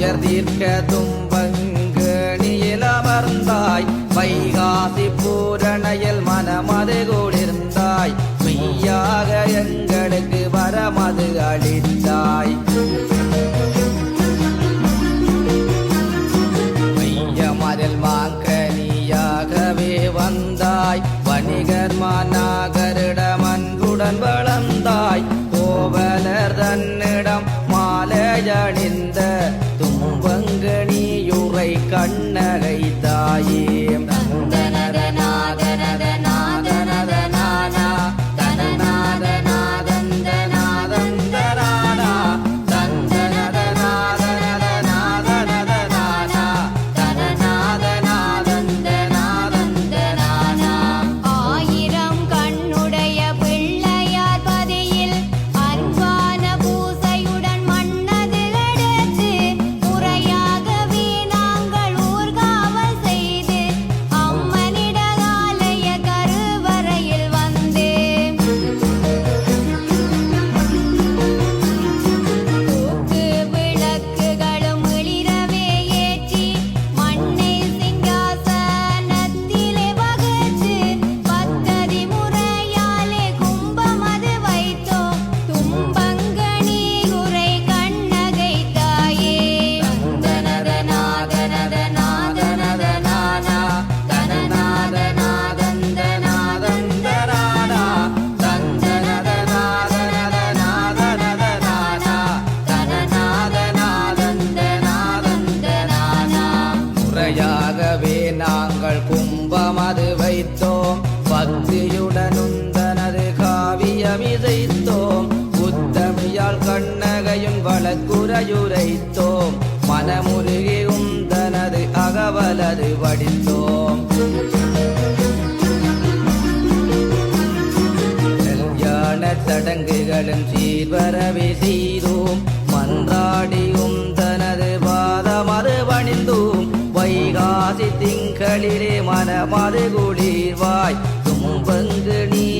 உயர்தீர்க்க தும்பங்கு நிலமர்ந்தாய் வைகாசி பூரணையில் மனமது கூடிருந்தாய். மெய்யாக எங்களுக்கு வரமது அளித்தாய். மெய்யமதில் மாங்கனியாகவே வந்தாய். வணிகர் மாநாகரிடம் அன்புடன் வளர்ந்தாய். கோவலர் தன்னிடம் மாலையடி தமிழைத்தோம் புத்தமியால் கண்ணகையும் வழக்குரையுரைத்தோம் மனமுருகி உந்தனது அகவலது வடித்தோம். கல்யாண தடங்குகளும் சீர்வரவே செய்தோம். மன்றாடியும் தனது பாதமறு வணிந்தோம். வைகாசி திங்களிலே மனமறு குளிர்வாய். தும்பங்கு நீ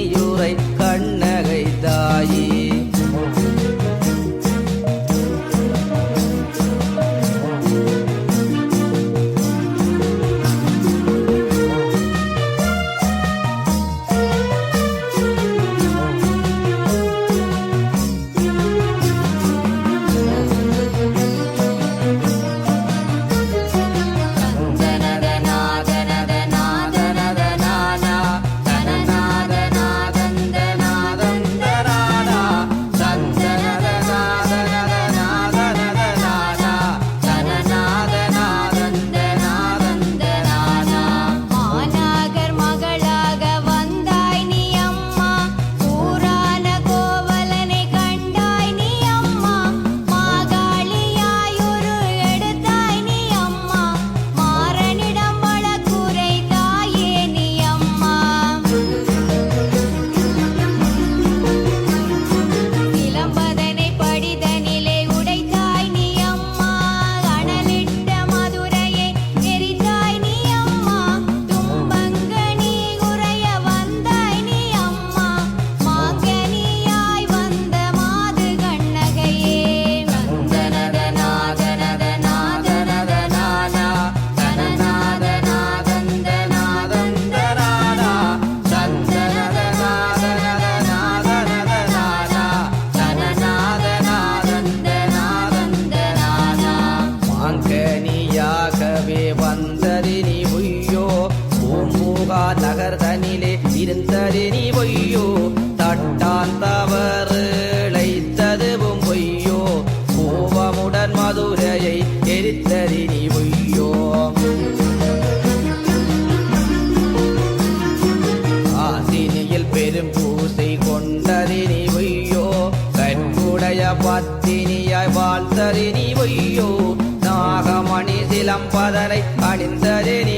வாழ்த்தரினி வையோ கண்குடைய பத்தினியாய் வாழ்த்தரினி வையோ நாகமணி சிலம்பதனை அணிந்தரினி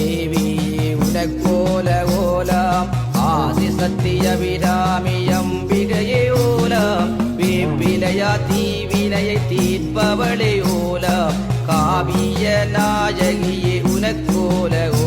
தேவி உனக்கோல ஓலாம். ஆதி சத்திய விராமி அம்பிகையே ஓலாம். வேப்பிலையா தீவினையை தீர்ப்பவளே ஓலாம். காவிய நாயகியே உனக்கோல ஓ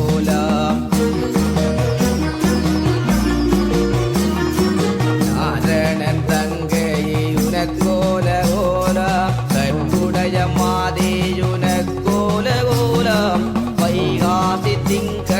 你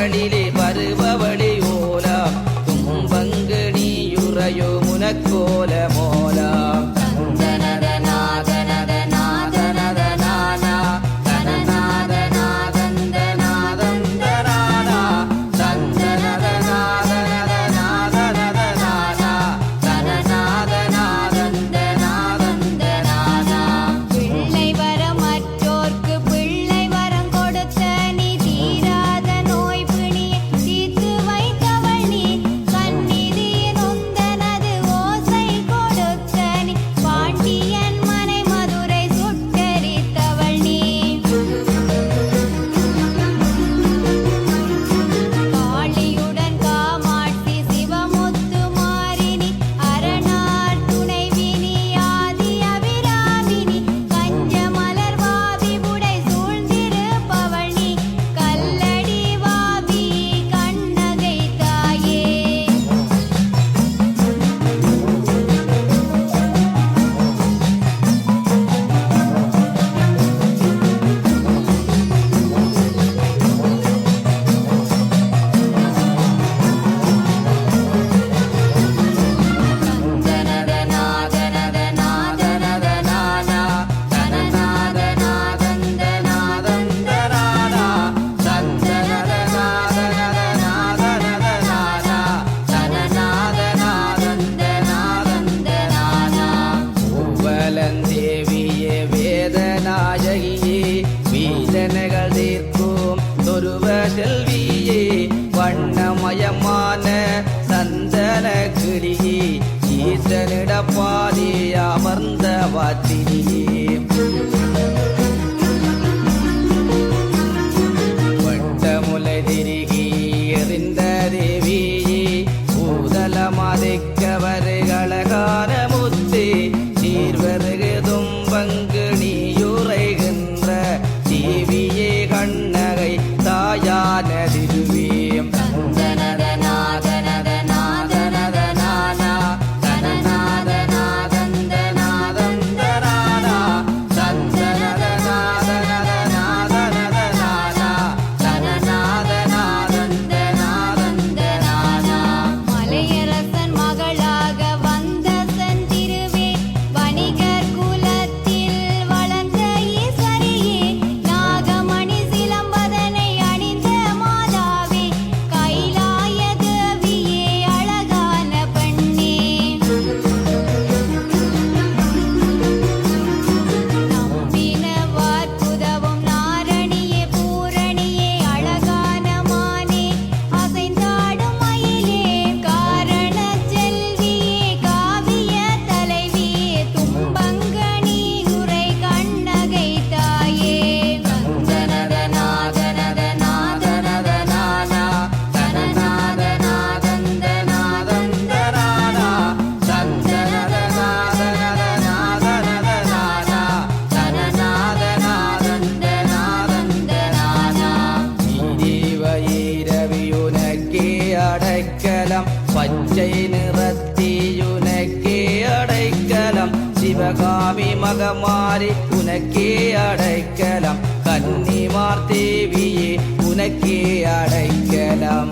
അടയ്ക്കലം ശിവകാമി മകമാരി ഉനക്കേ അടയ്ക്കലം കന്നിമാർ ദേവിയെ ഉനക്കേ അടയ്ക്കലം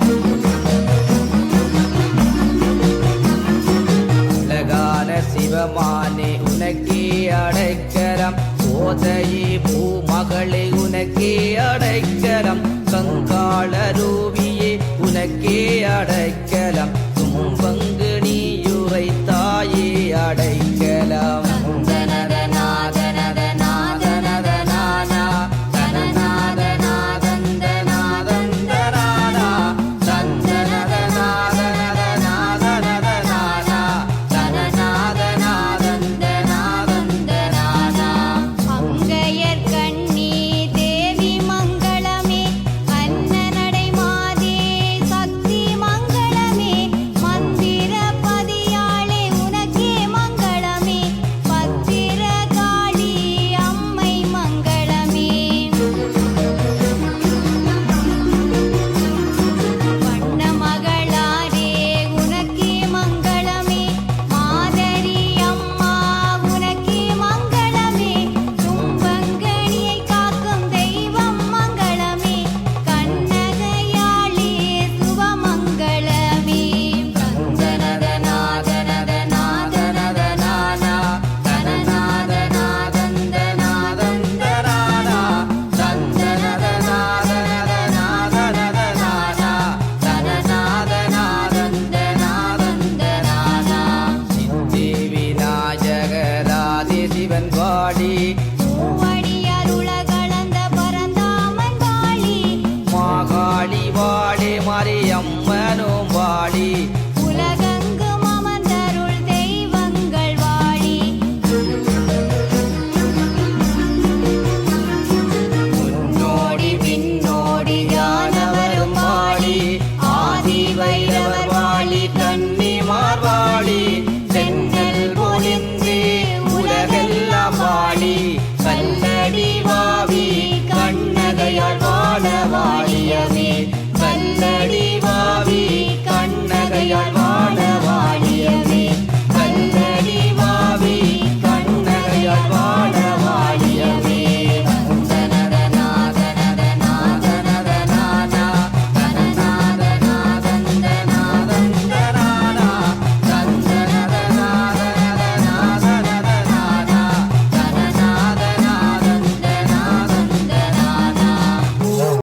ലഗാന ശിവമാനെ ഉനക്കേ അടയ്ക്കലം കോതയെ ഭൂമകളെ ഉനക്കേ അടയ്ക്കലം